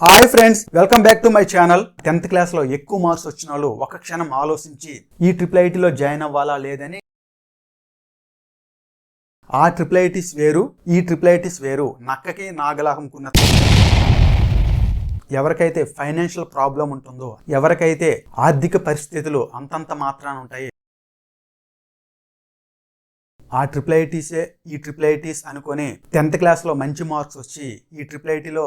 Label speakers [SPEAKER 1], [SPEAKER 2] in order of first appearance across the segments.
[SPEAKER 1] Hi friends welcome back to my channel tenth క్లాస్లో ఎక్కువ marks వచ్చిన వాళ్ళు ఒక క్షణం ఆలోచించి ఈ ట్రిపుల్ ఐటీలో జాయిన్ అవ్వాలా లేదని. ఆ ట్రిపుల్ ఐటీస్ వేరు ఈ ట్రిపుల్ ఐటీస్ వేరు. నక్కకి నాగలాహంకున్న ఎవరికైతే ఫైనాన్షియల్ ప్రాబ్లం ఉంటుందో ఎవరికైతే ఆర్థిక పరిస్థితులు అంతంత మాత్రాన ఉంటాయి ఆ ట్రిపుల్ ఐటీసే ఈ ట్రిపుల్ ఐటీస్ అనుకొని టెన్త్ క్లాస్లో మంచి మార్క్స్ వచ్చి ఈ ట్రిపుల్ ఐటీలో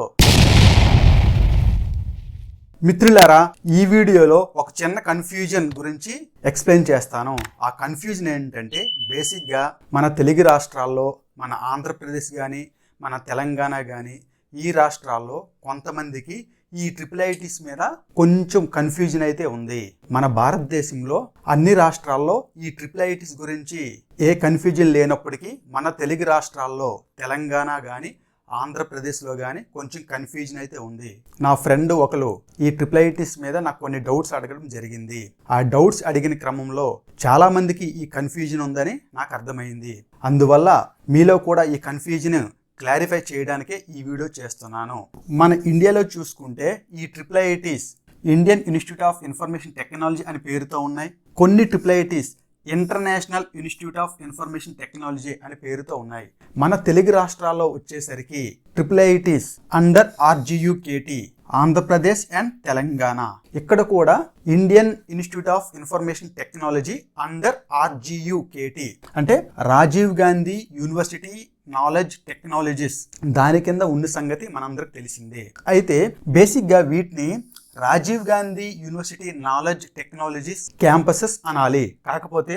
[SPEAKER 1] మిత్రులారా ఈ వీడియోలో ఒక చిన్న కన్ఫ్యూజన్ గురించి ఎక్స్ప్లెయిన్ చేస్తాను. ఆ కన్ఫ్యూజన్ ఏంటంటే బేసిక్గా మన తెలుగు రాష్ట్రాల్లో మన ఆంధ్రప్రదేశ్ కానీ మన తెలంగాణ కానీ ఈ రాష్ట్రాల్లో కొంతమందికి ఈ ట్రిపుల్ ఐటీస్ మీద కొంచెం కన్ఫ్యూజన్ అయితే ఉంది. మన భారతదేశంలో అన్ని రాష్ట్రాల్లో ఈ ట్రిపుల్ ఐటీస్ గురించి ఏ కన్ఫ్యూజన్ లేనప్పటికీ మన తెలుగు రాష్ట్రాల్లో తెలంగాణ కానీ ఆంధ్రప్రదేశ్లో కానీ కొంచెం కన్ఫ్యూజన్ అయితే ఉంది. నా ఫ్రెండ్ ఒకరు ఈ ట్రిపుల్ ఐటీస్ మీద నాకు కొన్ని డౌట్స్ అడగడం జరిగింది. ఆ డౌట్స్ అడిగిన క్రమంలో చాలా మందికి ఈ కన్ఫ్యూజన్ ఉందని నాకు అర్థమైంది. అందువల్ల మీలో కూడా ఈ కన్ఫ్యూజన్ క్లారిఫై చేయడానికే ఈ వీడియో చేస్తున్నాను. మన ఇండియాలో చూసుకుంటే ఈ triple ITs Indian Institute of Information Technology అని పేరుతో ఉన్నాయి. కొన్ని triple ITs International Institute of Information Technology అనే పేరుతో ఉన్నాయి. మన తెలుగు రాష్ట్రాల్లో వచ్చేసరికి triple ITs under RGUKT Andhra Pradesh and Telangana. ఇక్కడ కూడా Indian Institute of Information Technology under RGUKT. అంటే Rajiv Gandhi university knowledge technologies. దాని కింద ఉన్న సంగతి మనందరికి తెలిసిందే. అయితే బేసిక్గా వీటిని Rajiv Gandhi university knowledge technologies campuses అనాలి. కాకపోతే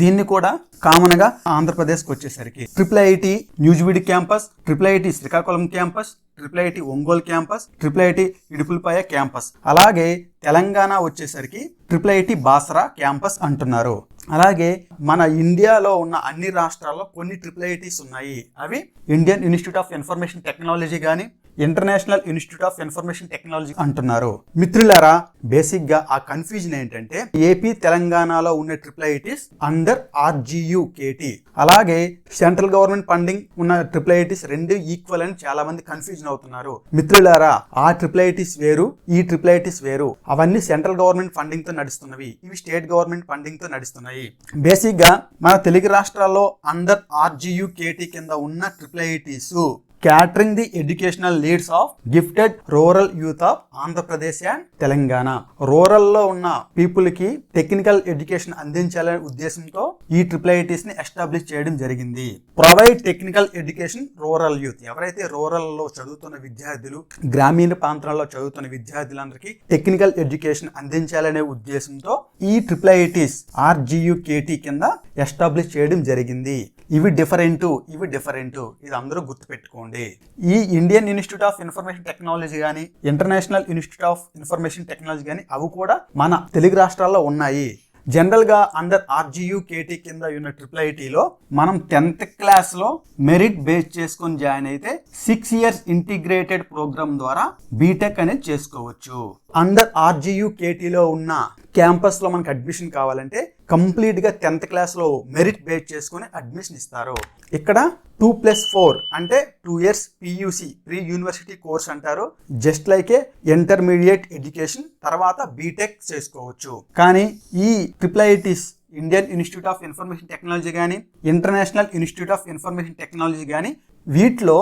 [SPEAKER 1] దీన్ని కూడా కామన్గా ఆంధ్రప్రదేశ్కి వచ్చేసరికి. Triple IT Nuzvid campus triple IT Srikakulam campus triple IT Ongole campus triple IT Idupulapaya campus. అలాగే తెలంగాణ వచ్చేసరికి ట్రిపుల్ ఐటి బాసరా క్యాంపస్ అంటున్నారు. అలాగే మన ఇండియాలో ఉన్న అన్ని రాష్ట్రాల్లో కొన్ని ట్రిపుల్ ఐటీస్ ఉన్నాయి. అవి Indian Institute of Information Technology కానీ International Institute of Information Technology అంటున్నారు. మిత్రులారా బేసిక్గా ఆ కన్ఫ్యూజన్ ఏంటంటే ఏపీ తెలంగాణలో ఉన్న triple ITs under RGUKT అలాగే సెంట్రల్ గవర్నమెంట్ ఫండింగ్ ఉన్న ట్రిపుల్ ఐటీస్ రెండు ఈక్వల్ అని చాలా మంది కన్ఫ్యూజన్ అవుతున్నారు. మిత్రులారా ఆ ట్రిపుల్ ఐటీస్ వేరు ఈ ట్రిపుల్ ఐటీస్ వేరు. అవన్నీ సెంట్రల్ గవర్నమెంట్ ఫండింగ్తో నడుస్తున్నవి. ఇవి స్టేట్ గవర్నమెంట్ ఫండింగ్తో నడుస్తున్నాయి. బేసిక్గా మన తెలుగు రాష్ట్రాల్లో అండర్ ఆర్జియు కేటీ కింద ఉన్న triple ITs catering the educational leads of gifted rural youth of Andhra Pradesh and Telangana రూరల్లో ఉన్న పీపుల్కి టెక్నికల్ ఎడ్యుకేషన్ అందించాలనే ఉద్దేశంతో ఈ ట్రిపుల్ ఐటీస్ని ఎస్టాబ్లిష్ చేయడం జరిగింది. Provide technical education rural youth ఎవరైతే రూరల్లో చదువుతున్న విద్యార్థులు గ్రామీణ ప్రాంతాల్లో చదువుతున్న విద్యార్థులందరికీ టెక్నికల్ ఎడ్యుకేషన్ అందించాలనే ఉద్దేశంతో ఈ ట్రిపుల్ ఐటీస్ ఆర్జియుకేటి కింద ఎస్టాబ్లిష్ చేయడం జరిగింది. ఇవి డిఫరెంట్ ఇవి డిఫరెంట్ ఇది అందరూ గుర్తుపెట్టుకోండి. ఈ Indian Institute of Information Technology కానీ International Institute of Information Technology కానీ అవి కూడా మన తెలుగు రాష్ట్రాల్లో ఉన్నాయి. జనరల్గా అండర్ ఆర్జియు కేటీ కింద ఉన్న ట్రిపుల్ ఐటీలో మనం టెన్త్ క్లాస్లో మెరిట్ బేస్ చేసుకొని జాయిన్ అయితే సిక్స్ ఇయర్స్ ఇంటిగ్రేటెడ్ ప్రోగ్రామ్ ద్వారా బీటెక్ అనేది చేసుకోవచ్చు. అండర్ ఆర్జియు కేటీలో ఉన్న క్యాంపస్లో మనకు అడ్మిషన్ కావాలంటే కంప్లీట్గా టెన్త్ క్లాస్లో మెరిట్ బేస్ చేసుకొని అడ్మిషన్ ఇస్తారు. ఇక్కడ టూ ప్లస్ ఫోర్ అంటే two years PUC pre university course అంటారు. Just like a intermediate education తర్వాత బీటెక్ చేసుకోవచ్చు. కానీ ఈ triple ITs Indian Institute of Information Technology కానీ International Institute of Information Technology కానీ వీటిలో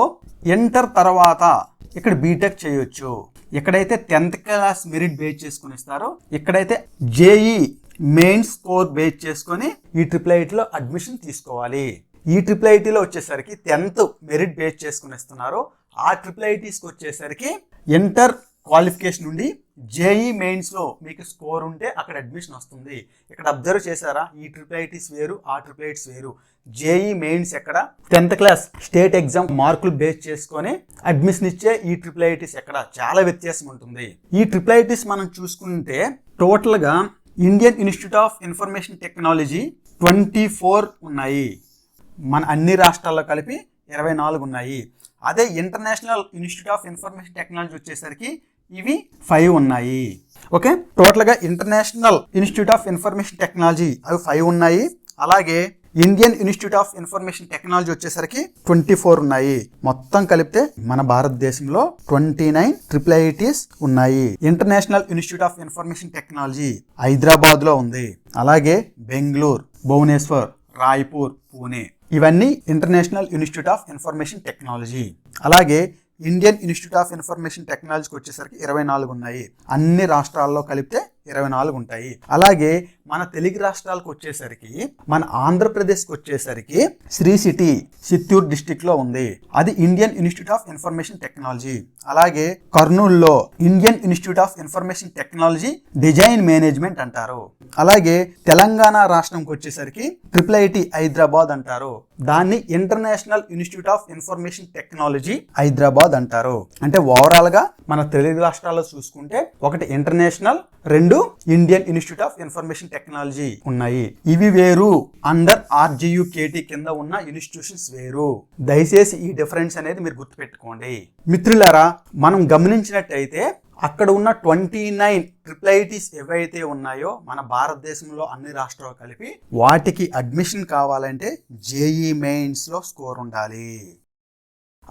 [SPEAKER 1] ఇంటర్ తర్వాత ఇక్కడ బీటెక్ చేయొచ్చు. ఎక్కడైతే టెన్త్ క్లాస్ మెరిట్ బేస్ చేసుకుని ఇస్తారో ఇక్కడైతే జేఈ మెయిన్ స్కోర్ బేస్ చేసుకొని ఈ ట్రిపుల్ ఐటీలో అడ్మిషన్ తీసుకోవాలి. ఈ ట్రిపుల్ ఐటీలో వచ్చేసరికి టెన్త్ మెరిట్ బేస్ చేసుకుని ఇస్తున్నారు. ఆ ట్రిపుల్ ఐటీస్కి వచ్చేసరికి ఇంటర్ క్వాలిఫికేషన్ నుండి జేఈ మెయిన్స్లో మీకు స్కోర్ ఉంటే అక్కడ అడ్మిషన్ వస్తుంది. ఇక్కడ అబ్జర్వ్ చేశారా? ఈ ట్రిపుల్ వేరు ఆ ట్రిపుల్ వేరు. జేఈ మెయిన్స్ ఎక్కడ? టెన్త్ క్లాస్ స్టేట్ ఎగ్జామ్ మార్కులు బేస్ చేసుకొని అడ్మిషన్ ఇచ్చే ఈ ట్రిపుల్ ఎక్కడ? చాలా వ్యత్యాసం ఉంటుంది. ఈ ట్రిపుల్ మనం చూసుకుంటే టోటల్గా Indian Institute of Information Technology twenty four ఉన్నాయి. మన అన్ని రాష్ట్రాల్లో కలిపి ఇరవై నాలుగు ఉన్నాయి. అదే International Institute of Information Technology వచ్చేసరికి ఇవి ఫైవ్ ఉన్నాయి. ఓకే టోటల్గా International Institute of Information Technology అవి ఫైవ్ ఉన్నాయి. అలాగే Indian Institute of Information Technology వచ్చేసరికి ట్వంటీ ఫోర్ ఉన్నాయి. మొత్తం కలిపితే మన భారతదేశంలో ట్వంటీ నైన్ ట్రిపుల్ ఐఐటీస్ ఉన్నాయి. International Institute of Information Technology హైదరాబాద్లో ఉంది. అలాగే బెంగళూరు భువనేశ్వర్ రాయ్పూర్ పూణే. ఇవన్నీ International Institute of Information Technology అలాగే ఇండియన్ ఇన్స్టిట్యూట్ ఆఫ్ ఇన్ఫర్మేషన్ టెక్నాలజీకి వచ్చేసరికి ఇరవై నాలుగు ఉన్నాయి. అన్ని రాష్ట్రాల్లో కలిపితే ఇరవై నాలుగు ఉంటాయి. అలాగే మన తెలుగు రాష్ట్రాలకు వచ్చేసరికి మన ఆంధ్రప్రదేశ్కి వచ్చేసరికి శ్రీ సిటీ చిత్తూరు డిస్టిక్లో ఉంది. అది Indian Institute of Information Technology. అలాగే కర్నూలులో Indian Institute of Information Technology design management అంటారు. అలాగే తెలంగాణ రాష్ట్రంకి వచ్చేసరికి ట్రిపుల్ ఐటి హైదరాబాద్ అంటారు. దాన్ని International Institute of Information Technology Hyderabad అంటారు. అంటే ఓవరాల్గా మన తెలుగు రాష్ట్రాల్లో చూసుకుంటే ఒకటి ఇంటర్నేషనల్ రెండు Indian Institute of Information Technology ఉన్నాయి. ఇవి వేరు. అండర్ ఆర్జియు కేటీ కింద ఉన్న ఇన్స్టిట్యూషన్స్ వేరు. దయచేసి ఈ డిఫరెన్స్ అనేది మీరు గుర్తుపెట్టుకోండి. మిత్రులారా మనం గమనించినట్టయితే అక్కడ ఉన్న ట్వంటీ నైన్ ట్రిప్లైటీస్ ఏవైతే ఉన్నాయో మన భారతదేశంలో అన్ని రాష్ట్రాలు కలిపి వాటికి అడ్మిషన్ కావాలంటే జేఈ మెయిన్స్లో స్కోర్ ఉండాలి.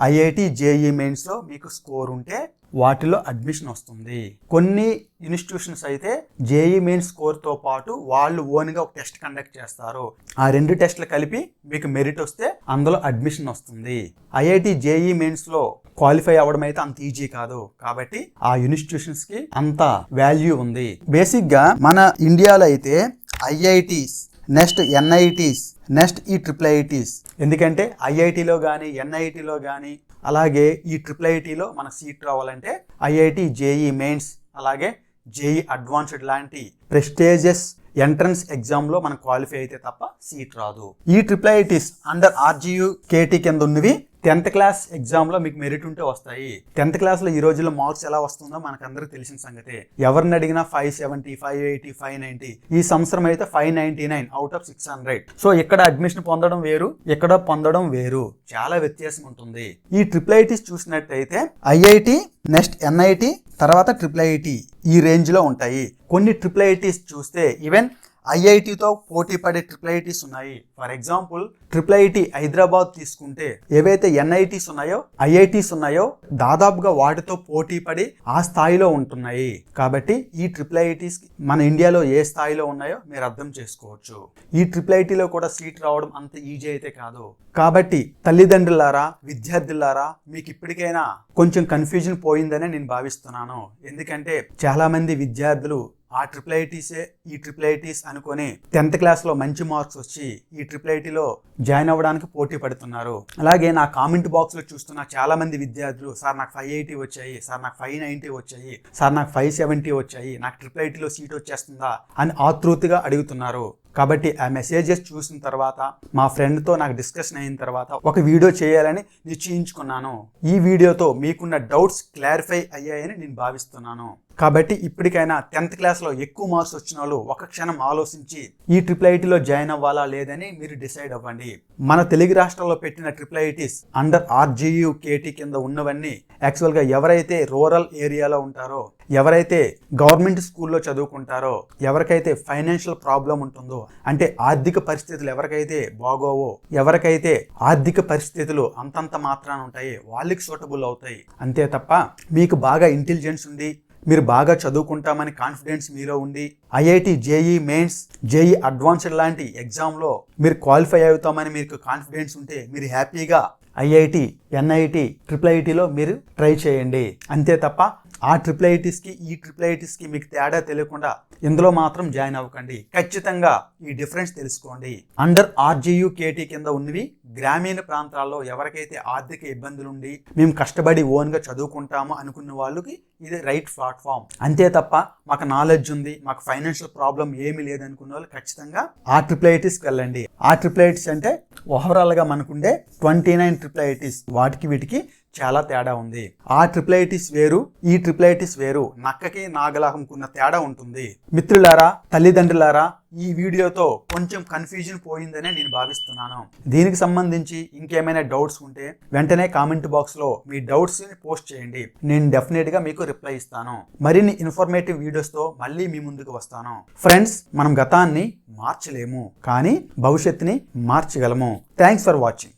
[SPEAKER 1] ఐఐటి జేఈ మెయిన్స్లో మీకు స్కోర్ ఉంటే వాటిలో అడ్మిషన్ వస్తుంది. కొన్ని ఇన్స్టిట్యూషన్స్ అయితే జేఈ మెయిన్ స్కోర్తో పాటు వాళ్ళు ఓన్గా ఒక టెస్ట్ కండక్ట్ చేస్తారు. ఆ రెండు టెస్ట్లు కలిపి మీకు మెరిట్ వస్తే అందులో అడ్మిషన్ వస్తుంది. ఐఐటి జేఈ మెయిన్స్లో క్వాలిఫై అవ్వడం అయితే అంత ఈజీ కాదు. కాబట్టి ఆ ఇన్స్టిట్యూషన్స్కి అంత వాల్యూ ఉంది. బేసిక్గా మన ఇండియాలో అయితే ఐఐటీస్ నెక్స్ట్ ఎన్ఐటీస్ నెక్స్ట్ ఈ ట్రిపుల్ ఐటీస్. ఎందుకంటే ఐఐటిలో కానీ ఎన్ఐటిలో కానీ అలాగే ఈ ట్రిపుల్ ఐటీలో మన సీట్ రావాలంటే ఐఐటి జేఈ మెయిన్స్ అలాగే జేఈ అడ్వాన్స్డ్ లాంటి ప్రెస్టేజియస్ ఎంట్రన్స్ ఎగ్జామ్లో మనం క్వాలిఫై అయితే తప్ప సీట్ రాదు. ఈ triple ITs under RGU KT కింద ఉన్నవి. టెన్త్ క్లాస్ ఎగ్జామ్లో మీకు మెరిట్ ఉంటే వస్తాయి. టెన్త్ క్లాస్లో ఈ రోజుల్లో మార్క్స్ ఎలా వస్తుందో మనకందరికి తెలిసిన సంగతే. ఎవరిని అడిగినా five seventy five eighty five ninety ఈ సంవత్సరం అయితే five ninety nine out of six hundred so ఇక్కడ అడ్మిషన్ పొందడం వేరు ఇక్కడ పొందడం వేరు. చాలా వ్యత్యాసం ఉంటుంది. ఈ ట్రిపుల్ ఐటీస్ చూసినట్టయితే ఐఐటి నెక్స్ట్ ఎన్ఐటి తర్వాత ట్రిపుల్ ఐఐటి ఈ రేంజ్లో ఉంటాయి. కొన్ని ట్రిపుల్ ఐటీస్ చూస్తే ఈవెన్ ఐఐటితో పోటీ పడే ట్రిపుల్ ఐటీస్ ఉన్నాయి. For example triple IT Hyderabad తీసుకుంటే ఏవైతే ఎన్ఐటీస్ ఉన్నాయో ఐఐటీస్ ఉన్నాయో దాదాపుగా వాటితో పోటీ పడి ఆ స్థాయిలో ఉంటున్నాయి. కాబట్టి ఈ ట్రిపుల్ ఐటీస్ మన ఇండియాలో ఏ స్థాయిలో ఉన్నాయో మీరు అర్థం చేసుకోవచ్చు. ఈ ట్రిపుల్ ఐటీలో కూడా సీట్ రావడం అంత ఈజీ అయితే కాదు. కాబట్టి తల్లిదండ్రులారా విద్యార్థులారా మీకు ఇప్పటికైనా కొంచెం కన్ఫ్యూజన్ పోయిందనే నేను భావిస్తున్నాను. ఎందుకంటే చాలా మంది విద్యార్థులు ఆ ట్రిపుల్ ఐటీసే ఈ ట్రిపుల్ ఐటీస్ అనుకొని టెన్త్ క్లాస్లో మంచి మార్క్స్ వచ్చి ఈ ట్రిపుల్ ఐటీలో జాయిన్ అవ్వడానికి పోటీ పడుతున్నారు. అలాగే నా కామెంట్ బాక్స్లో చూస్తున్న చాలా మంది విద్యార్థులు సార్ నాకు ఫైవ్ ఎయిటీ వచ్చాయి సార్ నాకు ఫైవ్ నైంటీ వచ్చాయి సార్ నాకు ఫైవ్ సెవెంటీ వచ్చాయి నాకు ట్రిపుల్ ఐటీలో సీట్ వచ్చేస్తుందా? అని ఆతృతిగా అడుగుతున్నారు. కాబట్టి ఆ మెసేజెస్ చూసిన తర్వాత మా ఫ్రెండ్తో నాకు డిస్కషన్ అయిన తర్వాత ఒక వీడియో చేయాలని నిశ్చయించుకున్నాను. ఈ వీడియోతో మీకున్న డౌట్స్ క్లారిఫై అయ్యాయని నేను భావిస్తున్నాను. కాబట్టి ఇప్పటికైనా టెన్త్ క్లాస్లో ఎక్కువ మార్క్స్ వచ్చిన వాళ్ళు ఒక క్షణం ఆలోచించి ఈ ట్రిపుల్ ఐటీలో జాయిన్ అవ్వాలా లేదని మీరు డిసైడ్ అవ్వండి. మన తెలుగు రాష్ట్రాల్లో పెట్టిన triple ITs under RGU KT కింద ఉన్నవన్నీ యాక్చువల్గా ఎవరైతే రూరల్ ఏరియాలో ఉంటారో ఎవరైతే గవర్నమెంట్ స్కూల్లో చదువుకుంటారో ఎవరికైతే ఫైనాన్షియల్ ప్రాబ్లం ఉంటుందో అంటే ఆర్థిక పరిస్థితులు ఎవరికైతే బాగోవో ఎవరికైతే ఆర్థిక పరిస్థితులు అంతంత మాత్రాన ఉంటాయి వాళ్ళకి సూటబుల్ అవుతాయి. అంతే తప్ప మీకు బాగా ఇంటెలిజెన్స్ ఉంది మీరు బాగా చదువుకుంటామని కాన్ఫిడెన్స్ మీలో ఉంది IIT JEE mains JEE advanced లాంటి ఎగ్జామ్లో మీరు క్వాలిఫై అవుతామని మీకు కాన్ఫిడెన్స్ ఉంటే మీరు హ్యాపీగా ఐఐటి ఎన్ఐటి ట్రిపుల్ ఐటీలో మీరు ట్రై చేయండి. అంతే తప్ప ఆ ట్రిప్లైటిస్కి ఈ ట్రిప్లైటిస్కి మీకు తేడా తెలియకుండా ఇందులో మాత్రం జాయిన్ అవ్వకండి. ఖచ్చితంగా ఈ డిఫరెన్స్ తెలుసుకోండి. అండర్ ఆర్జీయూ కేటీ కింద ఉన్నవి గ్రామీణ ప్రాంతాల్లో ఎవరికైతే ఆర్థిక ఇబ్బందులు ఉండి మేము కష్టపడి ఓన్గా చదువుకుంటాము అనుకున్న వాళ్ళకి ఇది రైట్ ప్లాట్ఫామ్ అంతే తప్ప మాకు నాలెడ్జ్ ఉంది మాకు ఫైనాన్షియల్ ప్రాబ్లం ఏమీ లేదనుకున్న వాళ్ళు ఖచ్చితంగా ఆ ట్రిప్లైటిస్కి వెళ్ళండి. ఆ ట్రిప్లైటిస్ అంటే ఓవరాల్గా మనకుండే ట్వంటీ నైన్ ట్రిప్లైటిస్ వాటికి వీటికి చాలా తేడా ఉంది. ఆ ట్రిప్లైటిస్ వేరు ఈ ట్రిప్లైటిస్ వేరు. నక్కకి నాగలాహంకున్న తేడా ఉంటుంది. మిత్రులారా తల్లిదండ్రులారా ఈ వీడియోతో కొంచెం కన్ఫ్యూజన్ పోయిందనే నేను భావిస్తున్నాను. దీనికి సంబంధించి ఇంకేమైనా డౌట్స్ ఉంటే వెంటనే కామెంట్ బాక్స్లో మీ డౌట్స్ని పోస్ట్ చేయండి. నేను డెఫినెట్గా మీకు రిప్లై ఇస్తాను. మరిన్ని ఇన్ఫర్మేటివ్ వీడియోస్తో మళ్ళీ మీ ముందుకు వస్తాను. ఫ్రెండ్స్ మనం గతాన్ని మార్చలేము. కానీ భవిష్యత్తుని మార్చగలము. Thanks for watching